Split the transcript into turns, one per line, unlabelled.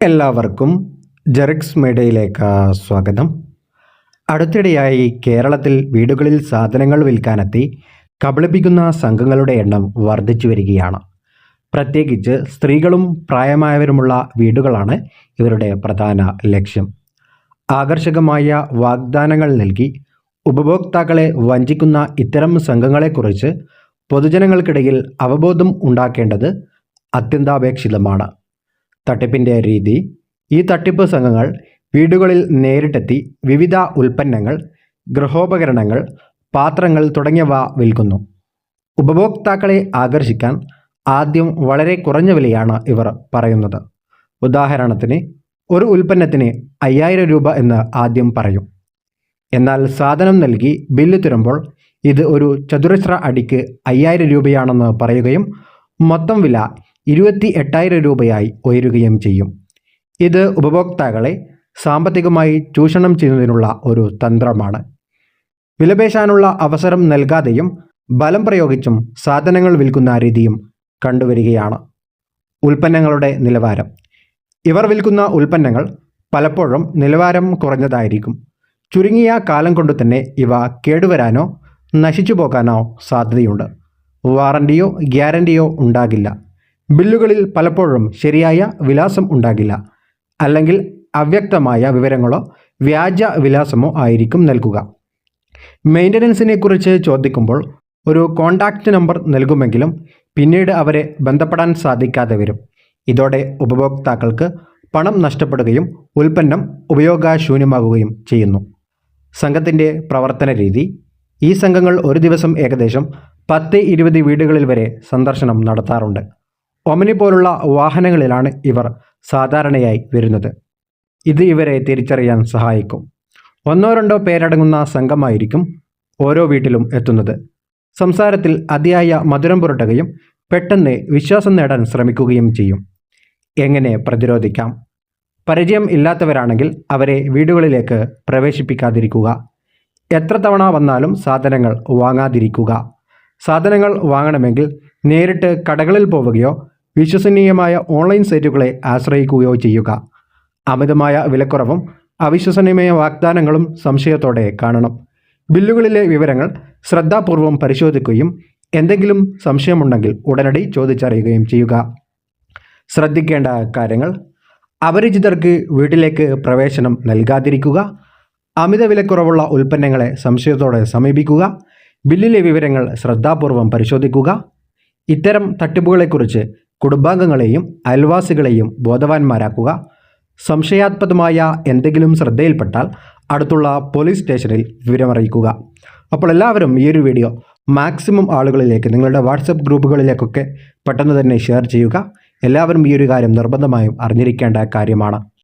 എല്ലാവർക്കും ജെറിക്സ് മീഡിയയിലേക്ക് സ്വാഗതം. അടുത്തിടെയായി കേരളത്തിൽ വീടുകളിൽ സാധനങ്ങൾ വിൽക്കാനെത്തി കബളിപ്പിക്കുന്ന സംഘങ്ങളുടെ എണ്ണം വർദ്ധിച്ചു വരികയാണ്. പ്രത്യേകിച്ച് സ്ത്രീകളും പ്രായമായവരുമുള്ള വീടുകളാണ് ഇവരുടെ പ്രധാന ലക്ഷ്യം. ആകർഷകമായ വാഗ്ദാനങ്ങൾ നൽകി ഉപഭോക്താക്കളെ വഞ്ചിക്കുന്ന ഇത്തരം സംഘങ്ങളെക്കുറിച്ച് പൊതുജനങ്ങൾക്കിടയിൽ അവബോധം ഉണ്ടാക്കേണ്ടത് അത്യന്താപേക്ഷിതമാണ്. തട്ടിപ്പിന്റെ രീതി. ഈ തട്ടിപ്പ് സംഘങ്ങൾ വീടുകളിൽ നേരിട്ടെത്തി വിവിധ ഉൽപ്പന്നങ്ങൾ ഗൃഹോപകരണങ്ങൾ പാത്രങ്ങൾ തുടങ്ങിയവ വിൽക്കുന്നു. ഉപഭോക്താക്കളെ ആകർഷിക്കാൻ ആദ്യം വളരെ കുറഞ്ഞ വിലയാണ് ഇവർ പറയുന്നത്. ഉദാഹരണത്തിന് ഒരു ഉൽപ്പന്നത്തിന് അയ്യായിരം രൂപ എന്ന് ആദ്യം പറയും. എന്നാൽ സാധനം നൽകി ബില്ല് തരുമ്പോൾ ഇത് ഒരു ചതുരശ്ര അടിക്ക് അയ്യായിരം രൂപയാണെന്ന് പറയുകയും മൊത്തം വില ഇരുപത്തി എട്ടായിരം രൂപയായി ഉയരുകയും ചെയ്യും. ഇത് ഉപഭോക്താക്കളെ സാമ്പത്തികമായി ചൂഷണം ചെയ്യുന്നതിനുള്ള ഒരു തന്ത്രമാണ്. വിലപേശാനുള്ള അവസരം നൽകാതെയും ബലം പ്രയോഗിച്ചും സാധനങ്ങൾ വിൽക്കുന്ന രീതിയും കണ്ടുവരികയാണ്. ഉൽപ്പന്നങ്ങളുടെ നിലവാരം. ഇവർ വിൽക്കുന്ന ഉൽപ്പന്നങ്ങൾ പലപ്പോഴും നിലവാരം കുറഞ്ഞതായിരിക്കും. ചുരുങ്ങിയ കാലം കൊണ്ട് തന്നെ ഇവ കേടുവരാനോ നശിച്ചു പോകാനോ സാധ്യതയുണ്ട്. വാറണ്ടിയോ ഗ്യാരണ്ടിയോ ഉണ്ടാകില്ല. ബില്ലുകളിൽ പലപ്പോഴും ശരിയായ വിലാസം ഉണ്ടാകില്ല. അല്ലെങ്കിൽ അവ്യക്തമായ വിവരങ്ങളോ വ്യാജ വിലാസമോ ആയിരിക്കും നൽകുക. മെയിന്റനൻസിനെ കുറിച്ച് ചോദിക്കുമ്പോൾ ഒരു കോണ്ടാക്റ്റ് നമ്പർ നൽകുമെങ്കിലും പിന്നീട് അവരെ ബന്ധപ്പെടാൻ സാധിക്കാതെ വരും. ഇതോടെ ഉപഭോക്താക്കൾക്ക് പണം നഷ്ടപ്പെടുകയും ഉൽപ്പന്നം ഉപയോഗശൂന്യമാകുകയും ചെയ്യുന്നു. സംഘത്തിന്റെ പ്രവർത്തന രീതി. ഈ സംഘങ്ങൾ ഒരു ദിവസം ഏകദേശം പത്ത് ഇരുപത് വീടുകളിൽ വരെ സന്ദർശനം നടത്താറുണ്ട്. ഒമനി പോലുള്ള വാഹനങ്ങളിലാണ് ഇവർ സാധാരണയായി വരുന്നത്. ഇത് ഇവരെ തിരിച്ചറിയാൻ സഹായിക്കും. ഒന്നോ രണ്ടോ പേരടങ്ങുന്ന സംഘമായിരിക്കും ഓരോ വീട്ടിലും എത്തുന്നത്. സംസാരത്തിൽ അതിയായ മധുരം പുരട്ടുകയും പെട്ടെന്ന് വിശ്വാസം നേടാൻ ശ്രമിക്കുകയും ചെയ്യും. എങ്ങനെ പ്രതിരോധിക്കാം? പരിചയം ഇല്ലാത്തവരാണെങ്കിൽ അവരെ വീടുകളിലേക്ക് പ്രവേശിപ്പിക്കാതിരിക്കുക. എത്ര തവണ വന്നാലും സാധനങ്ങൾ വാങ്ങാതിരിക്കുക. സാധനങ്ങൾ വാങ്ങണമെങ്കിൽ നേരിട്ട് കടകളിൽ പോവുകയോ വിശ്വസനീയമായ ഓൺലൈൻ സൈറ്റുകളെ ആശ്രയിക്കുകയോ ചെയ്യുക. അമിതമായ വിലക്കുറവും അവിശ്വസനീയമായ വാഗ്ദാനങ്ങളും സംശയത്തോടെ കാണണം. ബില്ലുകളിലെ വിവരങ്ങൾ ശ്രദ്ധാപൂർവം പരിശോധിക്കുകയും എന്തെങ്കിലും സംശയമുണ്ടെങ്കിൽ ഉടനടി ചോദിച്ചറിയുകയും ചെയ്യുക. ശ്രദ്ധിക്കേണ്ട കാര്യങ്ങൾ. അപരിചിതർക്ക് വീട്ടിലേക്ക് പ്രവേശനം നൽകാതിരിക്കുക. അമിത വിലക്കുറവുള്ള ഉൽപ്പന്നങ്ങളെ സംശയത്തോടെ സമീപിക്കുക. ബില്ലിലെ വിവരങ്ങൾ ശ്രദ്ധാപൂർവം പരിശോധിക്കുക. ഇത്തരം തട്ടിപ്പുകളെക്കുറിച്ച് കുടുംബാംഗങ്ങളെയും അയൽവാസികളെയും ബോധവാന്മാരാക്കുക. സംശയാസ്പദമായ എന്തെങ്കിലും ശ്രദ്ധയിൽപ്പെട്ടാൽ അടുത്തുള്ള പോലീസ് സ്റ്റേഷനിൽ വിവരമറിയിക്കുക. അപ്പോൾ എല്ലാവരും ഈ ഒരു വീഡിയോ മാക്സിമം ആളുകളിലേക്ക് നിങ്ങളുടെ വാട്സപ്പ് ഗ്രൂപ്പുകളിലേക്കൊക്കെ പെട്ടെന്ന് തന്നെ ഷെയർ ചെയ്യുക. എല്ലാവരും ഈ ഒരു കാര്യം നിർബന്ധമായും അറിഞ്ഞിരിക്കേണ്ട കാര്യമാണ്.